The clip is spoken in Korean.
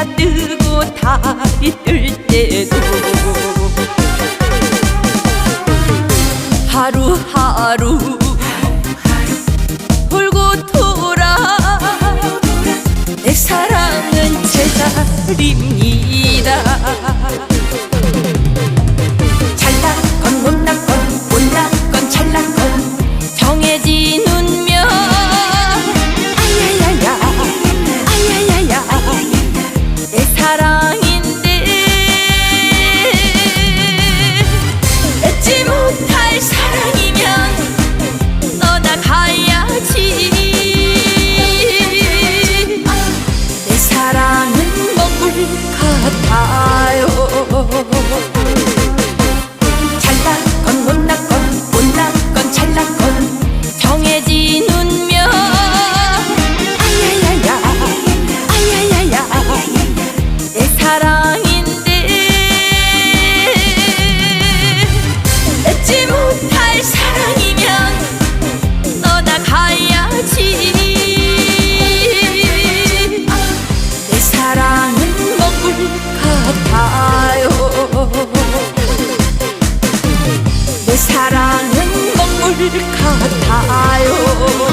해가 뜨고 달이 뜰 때도 하루하루 para oh.